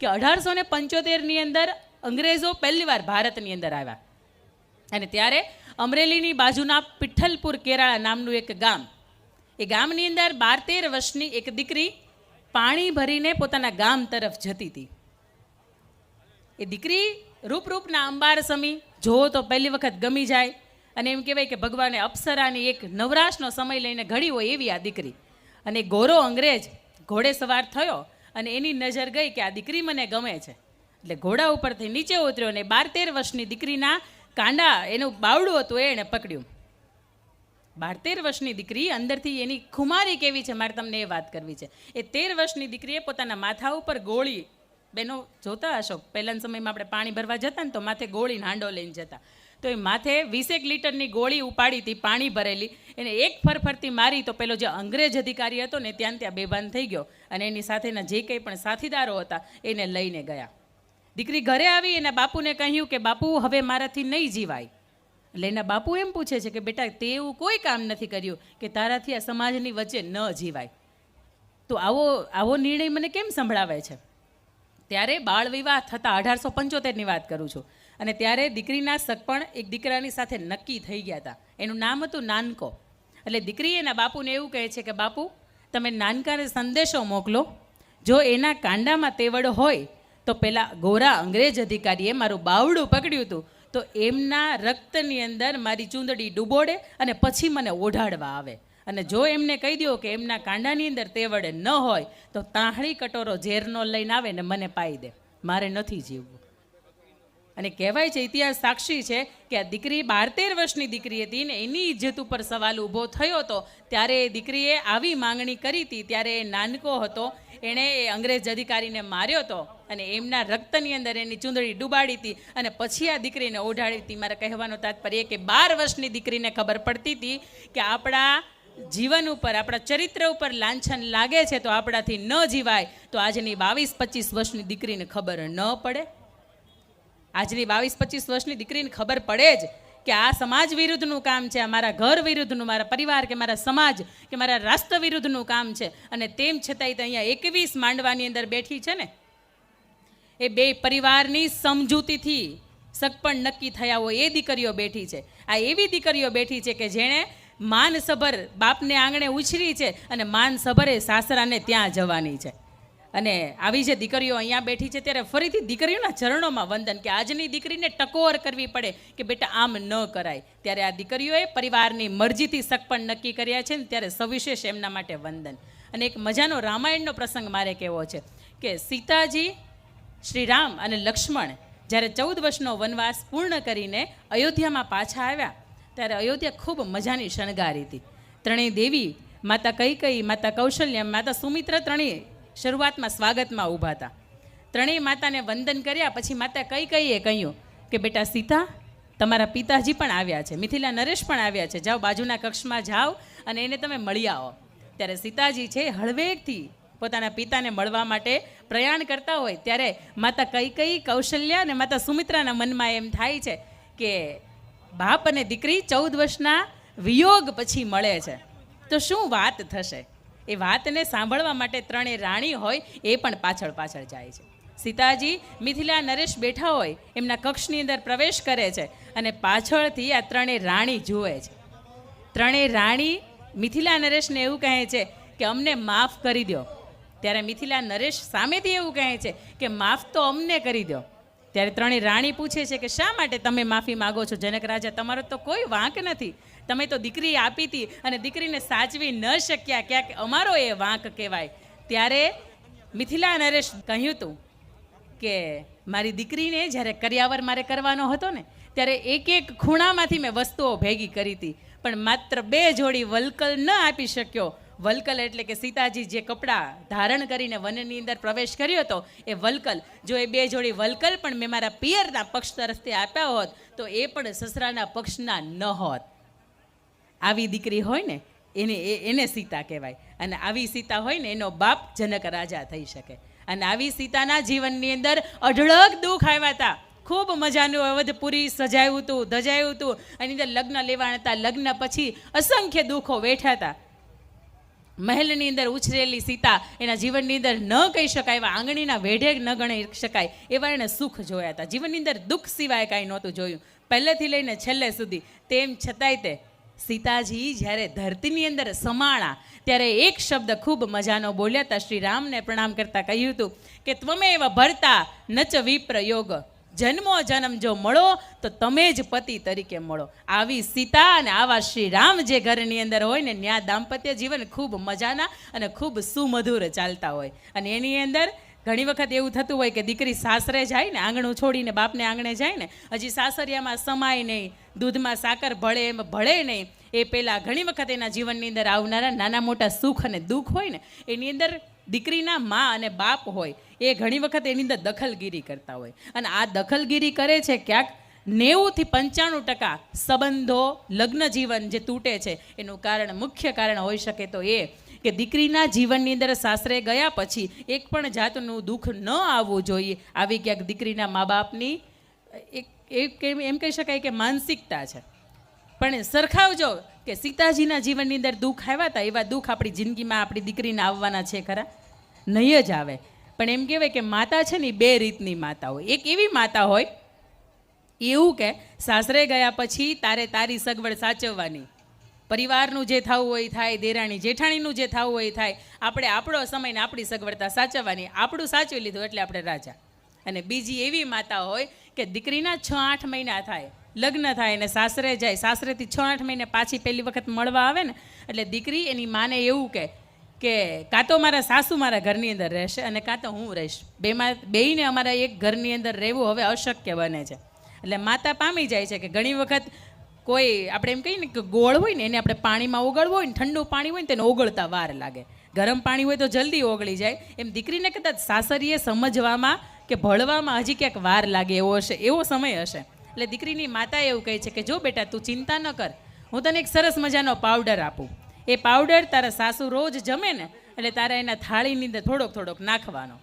કે અઢારસો ને પંચોતેરની અંદર અંગ્રેજો પહેલીવાર ભારતની અંદર આવ્યા. અને ત્યારે અમરેલીની બાજુના પિઠ્ઠલપુર કેરાળા નામનું એક ગામ. એ ગામની અંદર બાર તેર વર્ષની એક દીકરી પાણી ભરીને પોતાના ગામ તરફ જતી હતી. એ દીકરી રૂપરૂપના અંબાર સમી જોવો તો પહેલી વખત ગમી જાય. અને એમ કહેવાય કે ભગવાને અપ્સરાની એક નવરાશનો સમય લઈને ઘડી હોય એવી આ દીકરી. અને ગોરો અંગ્રેજ ઘોડે સવાર થયો અને એની નજર ગઈ કે આ દીકરી મને ગમે છે. એટલે ઘોડા ઉપરથી નીચે ઉતર્યો અને બાર તેર વર્ષની દીકરીના કાંડા, એનું બાવડું હતું એણે પકડ્યું. બાર તેર વર્ષની દીકરી અંદરથી એની ખુમારી કેવી છે મારે તમને એ વાત કરવી છે. એ તેર વર્ષની દીકરીએ પોતાના માથા ઉપર ગોળી, બેનો જોતા હશો? પહેલાના સમયમાં આપણે પાણી ભરવા જતા ને તો માથે ગોળીને હાંડો લઈને જતા. તો એ માથે વીસેક લીટરની ગોળી ઉપાડી હતી, પાણી ભરેલી. એને એક ફરફરતી મારી તો પેલો જે અંગ્રેજ અધિકારી હતો ને ત્યાં ત્યાં બેભાન થઈ ગયો. અને એની સાથેના જે કંઈ પણ સાથીદારો હતા, એને લઈને ગયા. દીકરી ઘરે આવી, એના બાપુને કહ્યું કે, બાપુ, હવે મારાથી નહીં જીવાય. એટલે એના બાપુ એમ પૂછે છે કે, બેટા તે એવું કોઈ કામ નથી કર્યું કે તારાથી આ સમાજની વચ્ચે ન જીવાય. તો આવો આવો નિર્ણય મને કેમ સંભળાવે છે? ત્યારે બાળ વિવાહ થતા અઢારસો પંચોતેરની વાત કરું છું. અને ત્યારે દીકરીના સગપણ એક દીકરાની સાથે નક્કી થઈ ગયા હતા. એનું નામ હતું નાનકો. એટલે દીકરી એના બાપુને એવું કહે છે કે, બાપુ, તમે નાનકાને સંદેશો મોકલો. જો એના કાંડામાં તેવડ હોય, તો પેલા ગોરા અંગ્રેજ અધિકારીએ મારું બાવડું પકડ્યું હતું. તો એમના રક્તની અંદર મારી ચૂંદડી ડૂબોડે અને પછી મને ઓઢાડવા આવે. અને જો એમને કહી દો કે એમના કાંડાની અંદર તેવડ ન હોય, તો તાહળી કટોરો ઝેરનો લઈને આવે ને મને પાઈ દે. મારે નથી જીવવું. અને કહેવાય છે, ઇતિહાસ સાક્ષી છે કે આ દીકરી બાર તેર વર્ષની દીકરી હતી ને એની ઇજ્જત ઉપર સવાલ ઊભો થયો હતો. ત્યારે એ દીકરીએ આવી માંગણી કરી હતી. ત્યારે એ નાનકો હતો. એણે એ અંગ્રેજ અધિકારીને માર્યો હતો અને એમના રક્તની અંદર એની ચૂંદડી ડૂબાડી હતી અને પછી આ દીકરીને ઓઢાડી હતી. મારા કહેવાનો તાત્પર્ય કે બાર વર્ષની દીકરીને ખબર પડતી હતી કે આપણા જીવન ઉપર, આપણા ચરિત્ર ઉપર લાંછન લાગે છે, તો આપણાથી ન જીવાય. તો આજની બાવીસ પચીસ વર્ષની દીકરીને ખબર ન પડે. આજની બાવીસ, પચીસ વર્ષની દીકરીને ખબર પડે જ કે આ સમાજ વિરુદ્ધનું કામ છે મારા ઘર વિરુદ્ધનું, મારા પરિવાર કે મારા સમાજ કે મારા રાષ્ટ્ર વિરુદ્ધનું કામ છે. અને તેમ છતાંય તો અહીંયા એકવીસ માંડવાની અંદર બેઠી છે ને. એ બે પરિવારની સમજૂતીથી સગપણ નક્કી થયા હોય એ દીકરીઓ બેઠી છે. આ એવી દીકરીઓ બેઠી છે કે જેણે માનસભર બાપને આંગણે ઉછરી છે અને માનસભરે સાસરાને ત્યાં જવાની છે. અને આવી જે દીકરીઓ અહીંયા બેઠી છે, ત્યારે ફરીથી દીકરીઓના ચરણોમાં વંદન કે આજની દીકરીને ટકોર કરવી પડે કે બેટા આમ ન કરાય. ત્યારે આ દીકરીઓએ પરિવારની મરજીથી સગપણ નક્કી કર્યા છે ને ત્યારે સવિશેષ એમના માટે વંદન. અને એક મજાનો રામાયણનો પ્રસંગ મારે કહેવો છે કે સીતાજી શ્રી રામ અને લક્ષ્મણ જ્યારે ચૌદ વર્ષનો વનવાસ પૂર્ણ કરીને અયોધ્યામાં પાછા આવ્યા, ત્યારે અયોધ્યા ખૂબ મજાની શણગારી હતી. ત્રણેય દેવી, માતા કઈ કઈ માતા કૌશલ્ય, માતા સુમિત્ર ત્રણેય શરૂઆતમાં સ્વાગતમાં ઊભા હતા. ત્રણેય માતાને વંદન કર્યા, પછી માતા કઈ કઈએ કહ્યું કે, બેટા સીતા, તમારા પિતાજી પણ આવ્યા છે, મિથિલા નરેશ પણ આવ્યા છે. જાઓ બાજુના કક્ષમાં જાઓ અને એને તમે મળી આવો. ત્યારે સીતાજી છે હળવેકથી પોતાના પિતાને મળવા માટે પ્રયાણ કરતા હોય, ત્યારે માતા કઈ કઈ કૌશલ્ય અને માતા સુમિત્રાના મનમાં એમ થાય છે કે, બાપ અને દીકરી ચૌદ વર્ષના વિયોગ પછી મળે છે. તો શું વાત થશે? એ વાતને સાંભળવા માટે ત્રણેય રાણી હોય એ પણ પાછળ પાછળ જાય છે. સીતાજી, મિથિલા, નરેશ બેઠા હોય, એમના કક્ષની અંદર પ્રવેશ કરે છે અને પાછળથી આ ત્રણેય રાણી જુએ છે. ત્રણે રાણી, મિથિલા, નરેશને એવું કહે છે કે અમને માફ કરી દો ત્યારે મિથિલા, નરેશ સામેથી એવું કહે છે કે માફ તો અમને કરી દો ત્યારે ત્રણેય રાણી પૂછે છે કે શા માટે તમે માફી માગો છો? જનક રાજા, તમારો તો કોઈ વાંક નથી. તમે તો દીકરી આપી હતી અને દીકરીને સાચવી ન શક્યા. ક્યાંક અમારો એ વાંક કહેવાય. ત્યારે મિથિલા નરેશ કહ્યું હતું કે મારી દીકરીને જ્યારે કર્યાવર મારે કરવાનો હતો ને, ત્યારે એક એક ખૂણામાંથી મેં વસ્તુઓ ભેગી કરી હતી. પણ માત્ર બે જોડી વલકલ ન આપી શક્યો. વલકલ એટલે કે સીતાજી જે કપડાં ધારણ કરીને વનની અંદર પ્રવેશ કર્યો હતો, એ વલકલ. જો એ બે જોડી વલકલ પણ મેં મારા પિયરના પક્ષ તરફથી આપ્યા હોત, તો એ પણ સસરાના પક્ષના ન હોત. આવી દીકરી હોય ને, એને એને સીતા કહેવાય. અને આવી સીતા હોય ને, એનો બાપ જનક રાજા થઈ શકે. અને આવી સીતાના જીવનની અંદર અઢળક દુઃખ આવ્યા હતા. ખૂબ મજાનું અવધપુરી સજાયું હતું ધજાયું હતું એની અંદર લગ્ન લેવાના હતા. લગ્ન પછી અસંખ્ય દુઃખો વેઠા હતા. મહેલની અંદર ઉછરેલી સીતા એના જીવનની અંદર ન કહી શકાય, એવા આંગળીના વેઢે ન ગણી શકાય, એવા એણે સુખ જોયા હતા. જીવનની અંદર દુઃખ સિવાય કાંઈ નહોતું જોયું. પહેલેથી લઈને છેલ્લે સુધી તેમ છતાંય તે સીતાજી જ્યારે ધરતીની અંદર સમાણા, ત્યારે એક શબ્દ ખૂબ મજાનો બોલ્યા હતા. શ્રી રામને પ્રણામ કરતાં કહ્યું હતું કે ત્વમેવ ભરતા નચ વિપ્ર યોગ જન્મો જન્મ જો મળો, તો તમે જ પતિ તરીકે મળો. આવી સીતા અને આવા શ્રી રામ જે ઘરની અંદર હોય ને ત્યાં દાંપત્ય જીવન ખૂબ મજાના અને ખૂબ સુમધુર ચાલતા હોય. અને એની અંદર ઘણી વખત એવું થતું હોય કે દીકરી સાસરે જાય ને, આંગણું છોડીને બાપને આંગણે જાય ને, હજી સાસરિયામાં સમાય નહીં, દૂધમાં સાકર ભળે એમ ભળે નહીં. એ પહેલાં ઘણી વખત એના જીવનની અંદર આવનારા નાના મોટા સુખ અને દુઃખ હોય ને, એની અંદર દીકરીના મા અને બાપ હોય. એ ઘણી વખત એની અંદર દખલગીરી કરતા હોય. અને આ દખલગીરી કરે છે ક્યાંક? નેવુંથી પંચાણું ટકા સંબંધો લગ્ન જીવન જે તૂટે છે, એનું કારણ મુખ્ય કારણ હોઈ શકે તો એ કે દીકરીના જીવનની અંદર સાસરે ગયા પછી એક પણ જાતનું દુઃખ ન આવવું જોઈએ. આવી ક્યાંક દીકરીના મા બાપની એક એમ કહી શકાય કે માનસિકતા છે. પણ સરખાવજો કે સીતાજીના જીવનની અંદર દુઃખ આવ્યા હતા એવા દુઃખ આપણી જિંદગીમાં આપણી દીકરીને આવવાના છે ખરા? નહીં જ આવે. પણ એમ કહેવાય કે માતા છે ને બે રીતની માતા હોય. એક એવી માતા હોય, એવું કે સાસરે ગયા પછી તારે તારી સગવડ સાચવવાની. પરિવારનું જે થવું હોય થાય, દેરાણી જેઠાણીનું જે થવું હોય થાય. આપણે આપણો સમયને આપણી સગવડતા સાચવવાની. આપણું સાચવી લીધું એટલે આપણે રાજા. અને બીજી એવી માતા હોય કે દીકરીના છ આઠ મહિના થાય, લગ્ન થાય અને સાસરે જાય. સાસરેથી છ આઠ મહિને પાછી પહેલી વખત મળવા આવે ને, એટલે દીકરી એની માને એવું કે કે કાં તો મારા સાસુ મારા ઘરની અંદર રહેશે અને કાં તો હું રહીશ. બેમાં બેયને અમારા એક ઘરની અંદર રહેવું હવે અશક્ય બને છે. એટલે માતા પામી જાય છે કે ઘણી વખત કોઈ, આપણે એમ કહીએ ને કે ગોળ હોય ને એને આપણે પાણીમાં ઓગળવું હોય ને, ઠંડુ પાણી હોય ને તેને ઓગળતા વાર લાગે. ગરમ પાણી હોય તો જલ્દી ઓગળી જાય. એમ દીકરીને કદાચ સાસરીએ સમજવામાં કે ભળવામાં હજી ક્યાંક વાર લાગે એવો હશે, એવો સમય હશે. એટલે દીકરીની માતા એવું કહે છે કે જો બેટા તું ચિંતા ન કર, હું તને એક સરસ મજાનો પાવડર આપું. એ પાવડર તારા સાસુ રોજ જમે ને, એટલે તારા એના થાળીની અંદર થોડોક થોડોક નાખવાનો.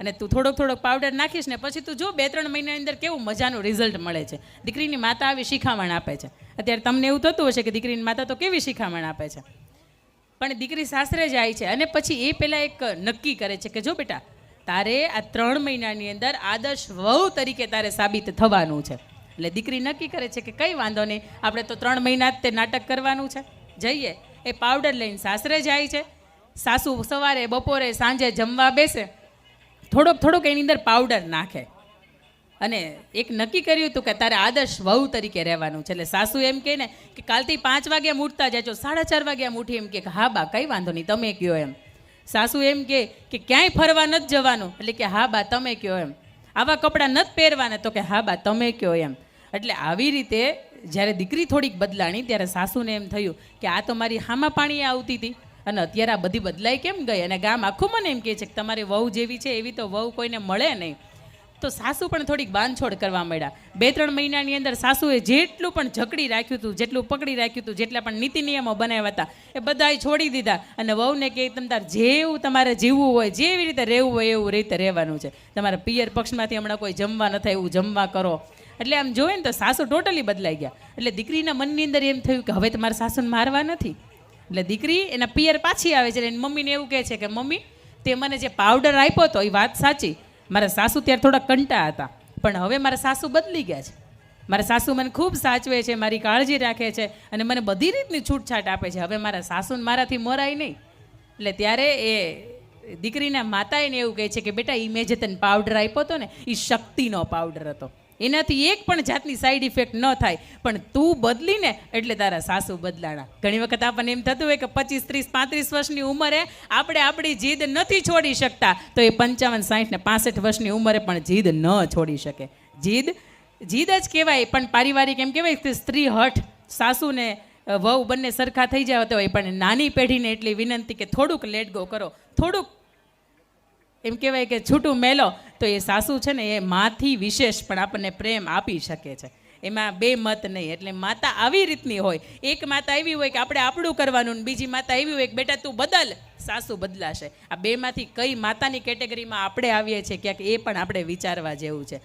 અને તું થોડોક થોડોક પાવડર નાખીશ ને, પછી તું જો બે ત્રણ મહિનાની અંદર કેવું મજાનું રિઝલ્ટ મળે છે. દીકરીની માતા આવી શિખામણ આપે છે. અત્યારે તમને એવું થતું હશે કે દીકરીની માતા તો કેવી શિખામણ આપે છે. પણ દીકરી સાસરે જાય છે અને પછી એ પહેલાં એક નક્કી કરે છે કે જો બેટા, તારે આ ત્રણ મહિનાની અંદર આદર્શ વહુ તરીકે તારે સાબિત થવાનું છે. એટલે દીકરી નક્કી કરે છે કે કંઈ વાંધો નહીં, આપણે તો ત્રણ મહિના જ તે નાટક કરવાનું છે. જઈએ. એ પાવડર લઈને સાસરે જાય છે. સાસુ સવારે, બપોરે, સાંજે જમવા બેસે. થોડોક થોડોક એની અંદર પાવડર નાખે. અને એક નક્કી કર્યું હતું કે તારે આદર્શ વહુ તરીકે રહેવાનું છે. એટલે સાસુ એમ કહે ને કે કાલથી પાંચ વાગ્યા ઉઠતા જાજો. સાડા ચાર વાગ્યા ઉઠી એમ કે, હા બા, કંઈ વાંધો નહીં, તમે કયો એમ. સાસુ એમ કે કે, ક્યાંય ફરવા નથી જવાનું. એટલે કે, હા બા, તમે કયો એમ. આવા કપડાં નથી પહેરવાના તો કે, હા બા, તમે કયો એમ. એટલે આવી રીતે જ્યારે દીકરી થોડીક બદલાણી, ત્યારે સાસુને એમ થયું કે આ તો મારી હામાં પાણી આવતી હતી. અને અત્યારે આ બધી બદલાઈ કેમ ગઈ? અને ગામ આખું મને એમ કહે છે કે તમારી વહુ જેવી છે, એવી તો વહુ કોઈને મળે નહીં. તો સાસુ પણ થોડીક બાંધછોડ કરવા માંડ્યા. બે ત્રણ મહિનાની અંદર સાસુએ જેટલું પણ જકડી રાખ્યું હતું, જેટલું પકડી રાખ્યું હતું, જેટલા પણ નીતિ નિયમો બનાવ્યા હતા, એ બધાએ છોડી દીધા. અને વહુને કે તમ તાર જેવું તમારે જીવવું હોય, જેવી રીતે રહેવું હોય, એવું રીતે રહેવાનું છે. તમારા પિયર પક્ષમાંથી હમણાં કોઈ જમવા ન થાય, એવું જમવા કરો. એટલે આમ જોઈએ ને તો સાસુ ટોટલી બદલાઈ ગયા. એટલે દીકરીના મનની અંદર એમ થયું કે હવે મારા સાસુને મારવા નથી. એટલે દીકરી એના પિયર પાછી આવે છે એની મમ્મીને એવું કહે છે કે, મમ્મી, તે મને જે પાવડર આપ્યો હતો એ વાત સાચી. મારા સાસુ ત્યારે થોડા કંટા હતા. પણ હવે મારા સાસુ બદલી ગયા છે. મારા સાસુ મને ખૂબ સાચવે છે, મારી કાળજી રાખે છે અને મને બધી રીતની છૂટછાટ આપે છે. હવે મારા સાસુને મારાથી મરાય નહીં. એટલે ત્યારે એ દીકરીના માતાએને એવું કહે છે કે, બેટા એ મેં જે તને પાવડર આપ્યો હતો ને એ શક્તિનો પાવડર હતો. એનાથી એક પણ જાતની સાઈડ ઇફેક્ટ ન થાય. પણ તું બદલીને, એટલે તારા સાસુ બદલાણા. ઘણી વખત આપણને એમ થતું હોય કે પચીસ, ત્રીસ, પાંત્રીસ વર્ષની ઉંમરે આપણે આપણી જીદ નથી છોડી શકતા. તો એ પંચાવન સાઠ ને પાસઠ વર્ષની ઉંમરે પણ જીદ ન છોડી શકે. જીદ જીદ જ કહેવાય, પણ પારિવારિક એમ કહેવાય કે સ્ત્રી હઠ સાસુને વહુ બંને સરખા થઈ જાય તો હોય પણ નાની પેઢીને એટલી વિનંતી કે થોડુંક લેટ ગો કરો. થોડુંક એમ કહેવાય કે છૂટું મેલો તો એ સાસુ છે ને એ માથી વિશેષ પણ આપણને પ્રેમ આપી શકે છે. એમાં બે મત નહીં, એટલે માતા આવી રીતની હોય. એક માતા એવી હોય કે આપણે આપણું કરવાનું ને બીજી માતા એવી હોય કે બેટા તું બદલ, સાસુ બદલાશે. આ બેમાંથી કઈ માતાની કેટેગરીમાં આપણે આવીએ છીએ ક્યાંક એ પણ આપણે વિચારવા જેવું છે.